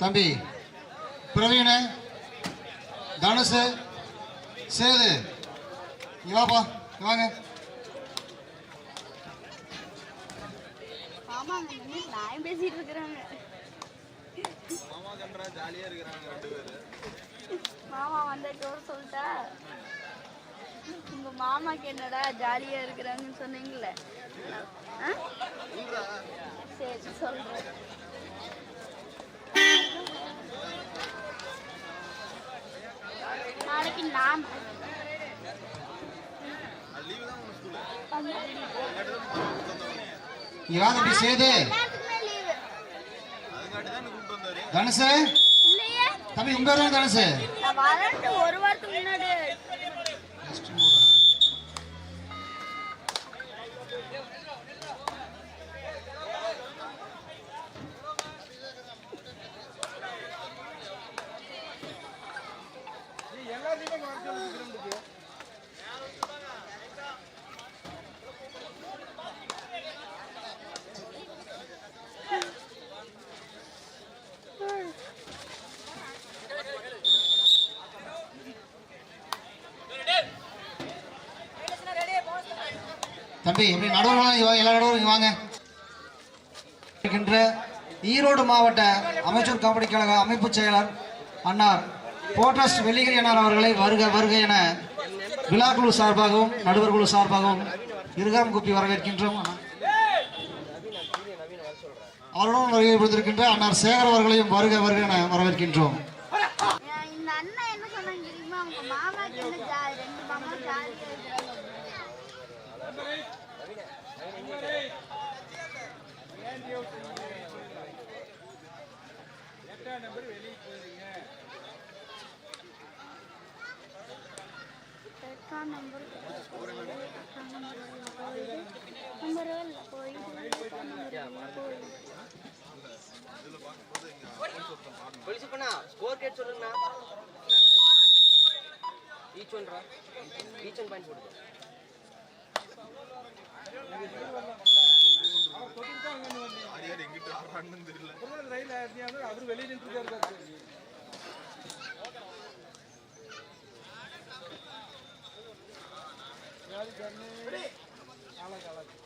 தம்பி பிரவீன தனுஷு சேது. இங்க வாப்பா வாங்க. இருக்கிறாங்க. மாமா வந்துட்டு சொல்லிட்டா. உங்க மாமாக்கு என்னடா ஜாலியா இருக்கிறாங்கன்னு சொன்னீங்களே சரி சொல்றேன் நாளைக்கு நான் அது லீவு தான் உங்க ஸ்கூலு இங்க வா தம்பி சேது எல்லாத்துக்குமே லீவு அதுக்காட்டி தான் என்ன கூப்பிட்டு வந்தாரு தனுஷு இல்லையே. தம்பி உங்க பேர் தான் தனுஷு நான் வரேன்ட்டு ஒரு வாரத்துக்கு முன்னாடி தம்பி இப்படி நடுவர்களாம் வாங்க எல்லா நடுவரும் வாங்க. இருக்கின்ற ஈரோடு மாவட்ட அமைச்சர் கபடி கழக அமைப்பு செயலர் அன்னார் போட்டஸ் வெள்ளிகிரி அண்ணார் அவர்களை வருக வருக என விழா குழு சார்பாகவும் நடுவர் குழு சார்பாகவும் இருகாம் குப்பி வரவேற்கின்றோம். அவருடன் வருகை புரிந்திருக்கின்ற அன்னார் சேகர் அவர்களையும் வருக வருக என வரவேற்கின்றோம் ஏன் இந்த அண்ணன் என்ன சொன்னாங்க தெரியுமா உங்க மாமாக்கு என்ன ஜாலி ரெண்டு மாமா ஜாலியா இருக்கிறாங்க எட்டாம் நம்பர் நம்பர் நம்பர் இல்லை போயிட்டு எட்டாம் நம்பர் போயிட்டு police பண்ணா ஸ்கோர் கேட் சொல்லுங்கண்ணா ஈச் ஒன்றா ஈச் ஒன் பாயிண்ட் போடுது யார் யார் எங்கிட்டு ஆடுறாங்கன்னு தெரியல ரவுண்ட்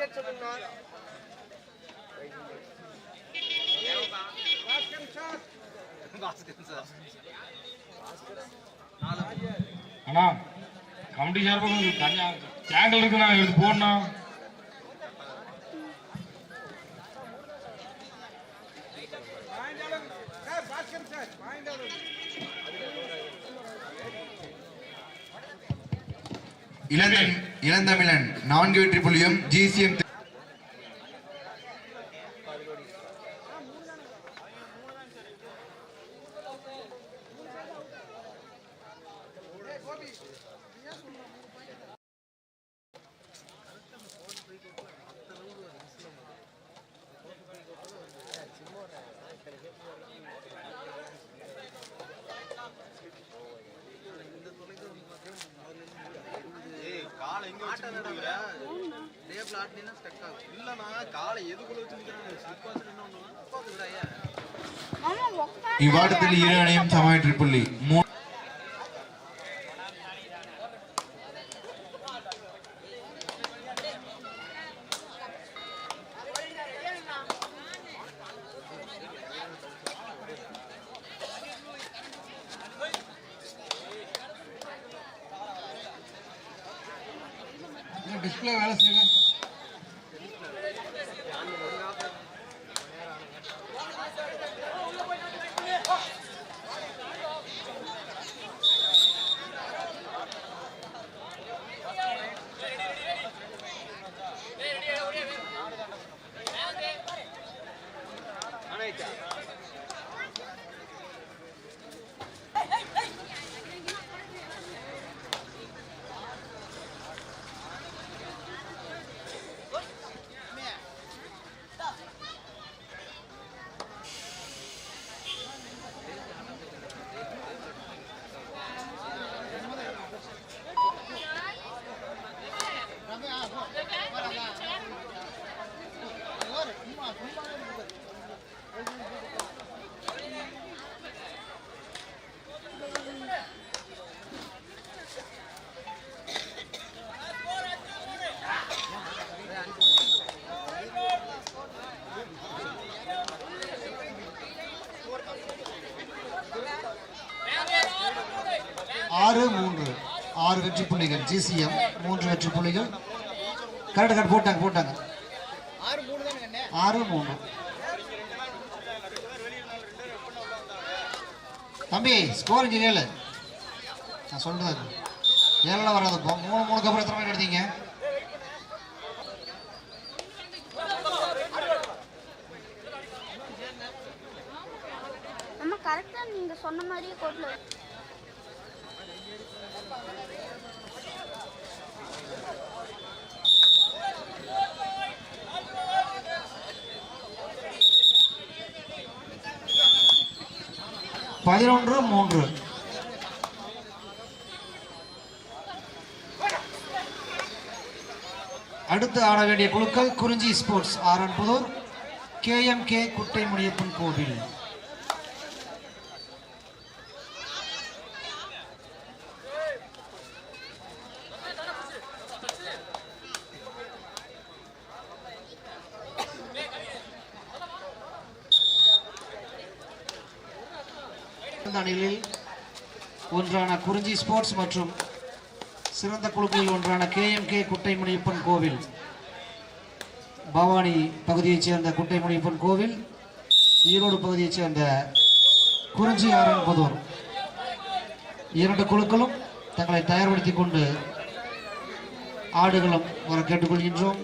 பண்ணா ஸ்கோர் கேட் சொல்லுங்கண்ணா அண்ணா கமிட்டி சார்பாக கொஞ்சம் தனியாக சேங்கல் இருக்குண்ணா எடுத்து போடணும் இளந்தம் இளந்தமிழன் நான்கு வெற்றி புள்ளியும் ஜிசிஎம் ഇവാടത്തിൽ ഈരാണയം സമായ ട്രിപ്പിള്ളി ஆறு மூன்று. ஆறு வெற்றி புள்ளிகள். ஜிசிஎம் மூன்று வெற்றி புள்ளிகள். கரெக்ட் கரெக்ட் போட்டாங்க போட்டாங்க. ஆறு மூணு தம்பி ஸ்கோர் இங்கே ஏழு நான் சொல்றது. ஏழில் வராது இப்போ மூணு மூணுக்கு அப்புறம் எத்தனை மணி எடுத்தீங்க? சொன்ன மாதிரியே கோட்டில் பதினொன்று மூன்று. அடுத்து ஆட வேண்டிய குழுக்கள் குறிஞ்சி ஸ்போர்ட்ஸ் ஆரன்புதூர் கேஎம்கே குட்டை முடியப்பன் கோவில் இந்த அணிகளில் ஒன்றான குறிஞ்சி ஸ்போர்ட்ஸ் மற்றும் சிறந்த குழுக்களில் ஒன்றான கேஎம்கே குட்டைமுனியப்பன் கோவில். பவானி பகுதியைச் சேர்ந்த குட்டைமுனியப்பன் கோவில் ஈரோடு பகுதியைச் சேர்ந்த குறிஞ்சி ஆரன்புதூர் இரண்டு குழுக்களும் தங்களை தயார்படுத்திக் கொண்டு ஆடுகளும் வர கேட்டுக்கொள்கின்றோம்.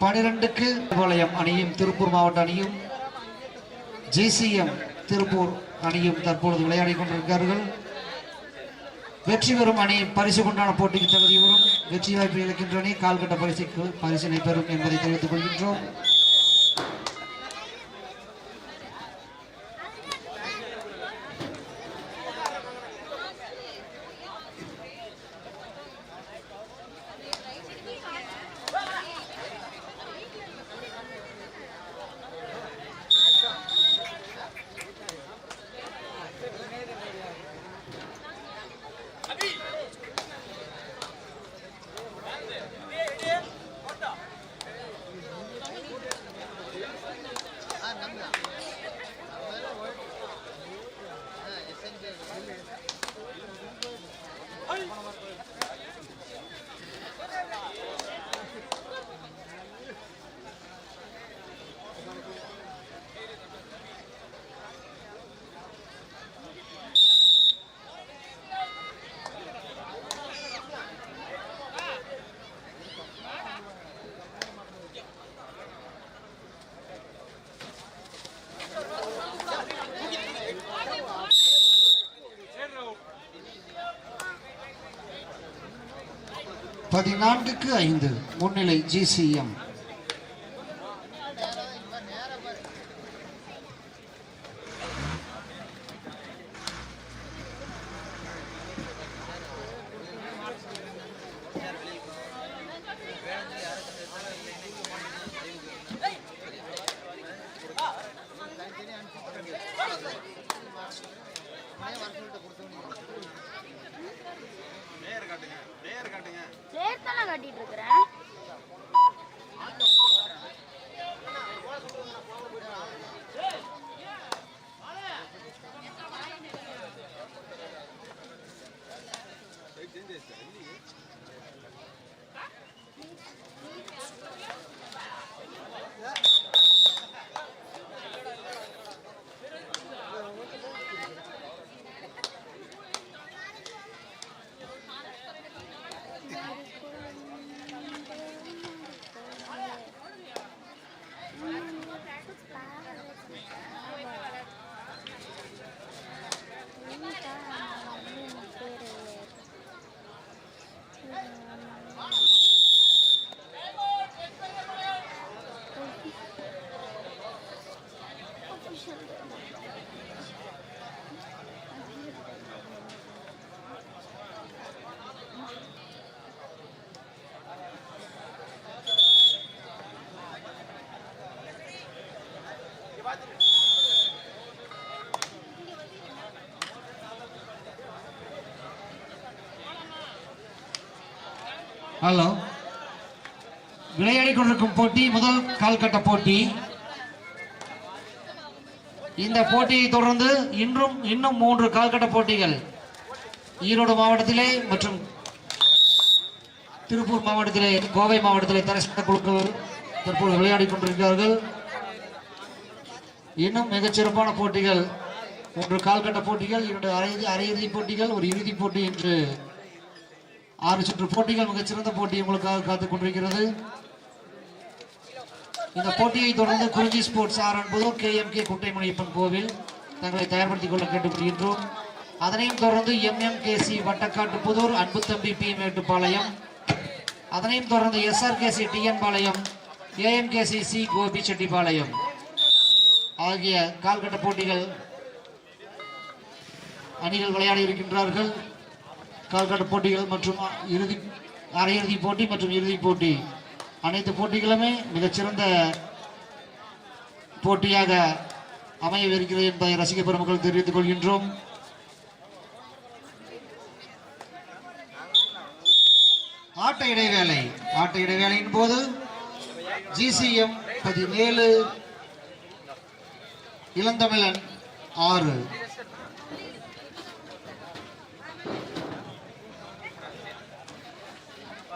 பனிரெண்டுக்கு பாளையம் அணியும் திருப்பூர் மாவட்ட அணியும் ஜேசிஎம் திருப்பூர் அணியும் தற்பொழுது விளையாடி கொண்டிருக்கிறார்கள். வெற்றி பெறும் அணி பரிசு கொண்டான போட்டிக்கு தகுதி வரும் வெற்றி வாய்ப்பு இழக்கின்ற அணி கால்கட்ட பரிசுக்கு பரிசினை பெறும் என்பதை தெரிவித்துக் கொள்கின்றோம். பதினான்குக்கு ஐந்து முன்னிலை ஜிசிஎம் ஹலோ. விளையாடி கொண்டிருக்கும் போட்டி முதல் கால்கட்ட போட்டி. இந்த போட்டியை தொடர்ந்து இன்றும் இன்னும் மூன்று கால்கட்ட போட்டிகள். ஈரோடு மாவட்டத்திலே மற்றும் திருப்பூர் மாவட்டத்திலே கோவை மாவட்டத்திலே தரிசன குழுக்கள் தற்போது விளையாடி கொண்டிருக்கிறார்கள். இன்னும் மிகச்சிறப்பான போட்டிகள். மூன்று கால்கட்ட போட்டிகள் இரண்டு அரை அரையிறுதி போட்டிகள் ஒரு இறுதிப் போட்டி என்று ஆறு சுற்று போட்டிகள் மிகச்சிறந்த போட்டி உங்களுக்காக காத்துக் கொண்டிருக்கிறது. இந்த போட்டியை தொடர்ந்து குறிஞ்சி ஸ்போர்ட்ஸ் ஆர் என்பதும் கே எம் கே குட்டைமணியப்பன் கோவில் தங்களை தயார்படுத்திக் கொள்ள கேட்டுக்கொள்கின்றோம். அதனையும் தொடர்ந்து எம்எம்கேசி வட்டக்காட்டு புதூர் அன்பு தம்பி பி மேட்டுப்பாளையம். அதனையும் தொடர்ந்து SRKC TN Palayam AMKC C Gobi Chettipalayam ஆகிய கால்கட்ட போட்டிகள் அணிகள் விளையாடி இருக்கின்றார்கள். கால்கட்ட போட்டிகள் மற்றும் இறுதி அரையிறுதி போட்டி மற்றும் இறுதிப் போட்டி. அனைத்து போட்டிகளுமே மிகச்சிறந்த போட்டியாக அமையவிருக்கிறது என்பதை ரசிக பெருமக்கள் தெரிவித்துக் கொள்கின்றோம். ஆட்ட இடைவேளை ஆட்ட இடைவேளையின் போது ஜிசிஎம் பதினேழு இளந்தமிழன் ஆறு.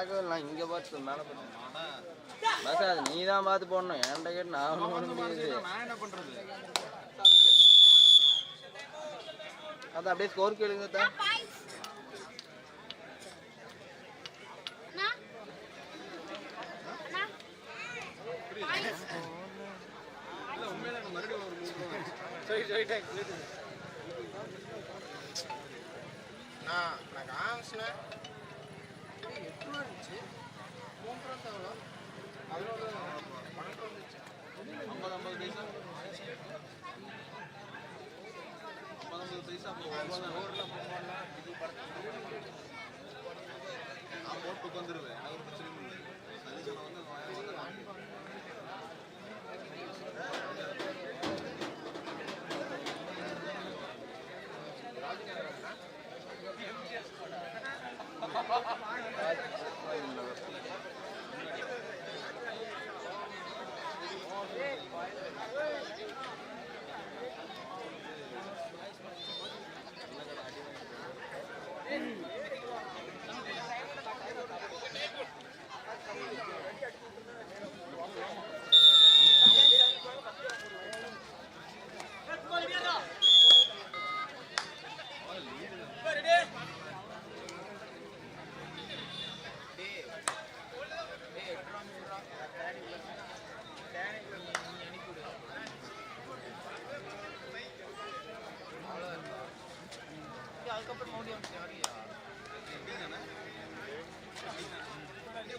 பார்க்கவே இல்லை இங்கே பார்த்து மேலே பஸ் அது நீ தான் பார்த்து போடணும். என்கிட்ட கேட்டு நான் ஒன்றும் முடியாது. என்ன பண்றது அது அப்படியே ஸ்கோர் கேளுங்க தான் நான் நான் காமிச்சினேன். உண்மையில எனக்கு மறுபடியும் ஒரு மூணு ரூபா. சரி ஐம்பது ஐம்பது பைசா? ஐம்பது ஐம்பது பைசா நான் போட்டு உட்காந்துருவேன் ஒரு பிரச்சனையும் இல்லை. சஜஷன் வந்து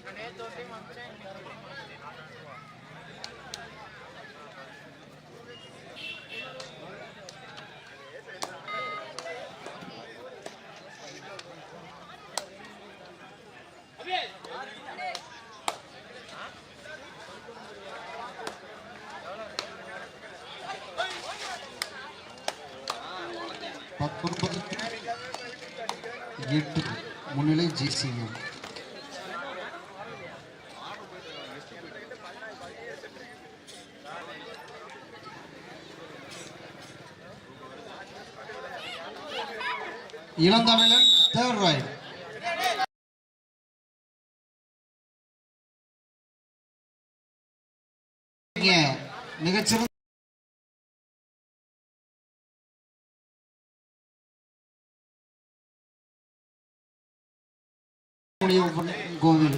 गणेश दो GCM Ilanthamizhan third right Muniyappan கோவில்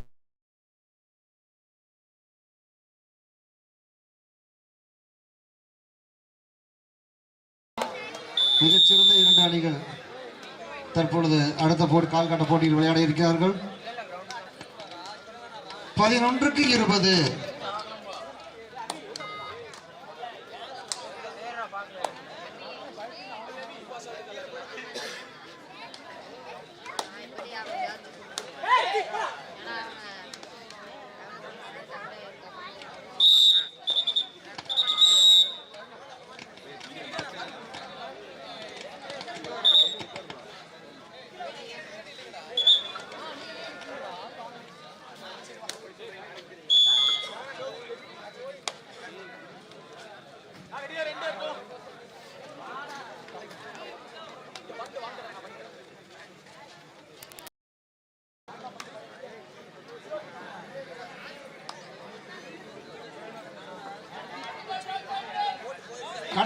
மிகச்சிறந்த இரண்டு அணிகள் தற்பொழுது அடுத்த போட்டி கால்கட்ட போட்டியில் விளையாட இருக்கிறார்கள் பதினொன்றுக்கு இருபது.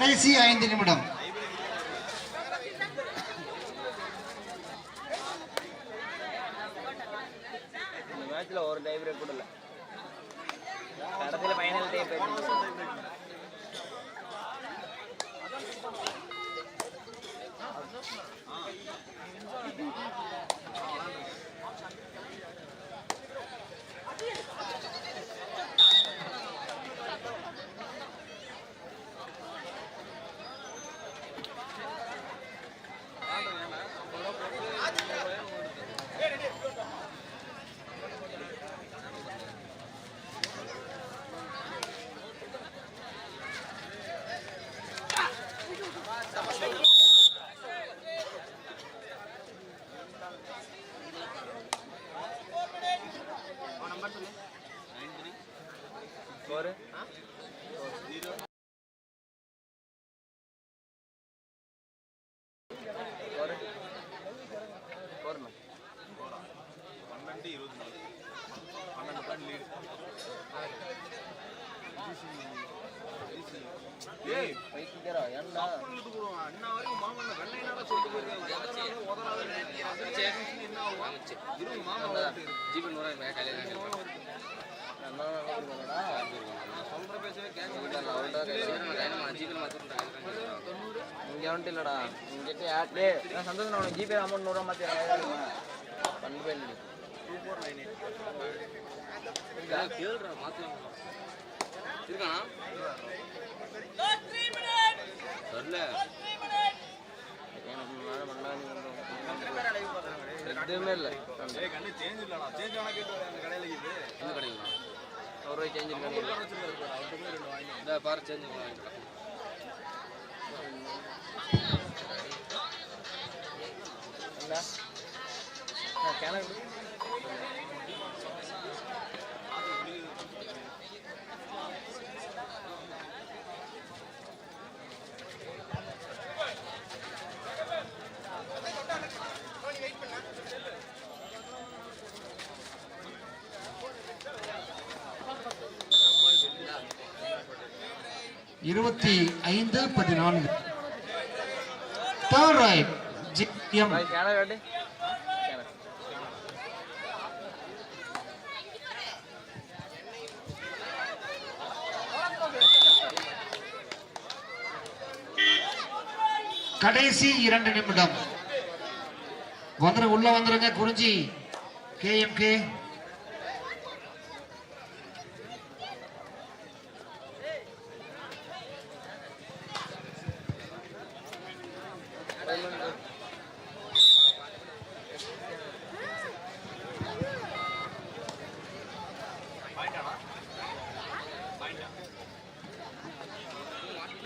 கடைசி ஐந்து நிமிடம் ஒரு டைம் கூட இல்லை கடைசியில் ஃபைனல் டைம் Thank. और இருக்கானா வரல எதுவுமே இல்லை கண்ணு சேஞ்ச் இல்லடா சேஞ்ச் ஆனா கேட்டு அந்த கடையில இது எந்த கடைங்களா ஒரு ரூபாய் சேஞ்ச் இருக்காங்க இந்த பாரு சேஞ்ச் வாங்கிக்கலாம் என்ன கிணறு இருபத்தி ஐந்து பதினான்கு. தேர்ட் ரைட் ஜிஎம் கடைசி இரண்டு நிமிடம். வந்துரு உள்ள வந்துருங்க குறிஞ்சி கேஎம்கே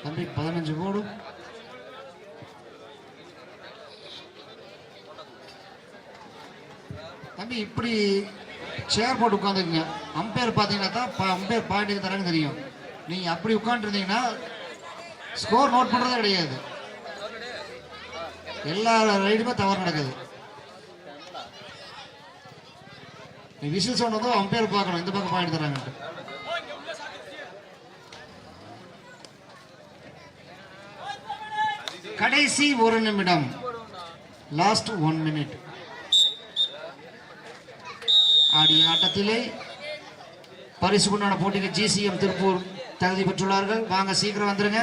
தம்பி பதினஞ்சு போடும் தம்பி இப்படி சேர் போட்டு உட்காந்துக்குங்க அம்பையர் பார்த்தீங்கன்னா தான் அம்பையர் பாயிண்ட் தரேன்னு தெரியும். நீங்கள் அப்படி உட்காந்துருந்தீங்கன்னா ஸ்கோர் நோட் பண்ணுறதே கிடையாது. எல்லா ரைடுமே தவறு நடக்குது. நீ விசில் சொன்னதும் அம்பையர் பார்க்கணும். இந்த பக்கம் பாயிண்ட் தராங்கன்ட்டு. கடைசி ஒரு நிமிடம். லாஸ்ட் ஒன் மினிட் ஆடிய ஆட்டத்திலே பரிசுக்குண்டான போட்டிக்கு ஜிசிஎம் திருப்பூர் தகுதி பெற்றுள்ளார்கள். வாங்க சீக்கிரம் வந்துருங்க.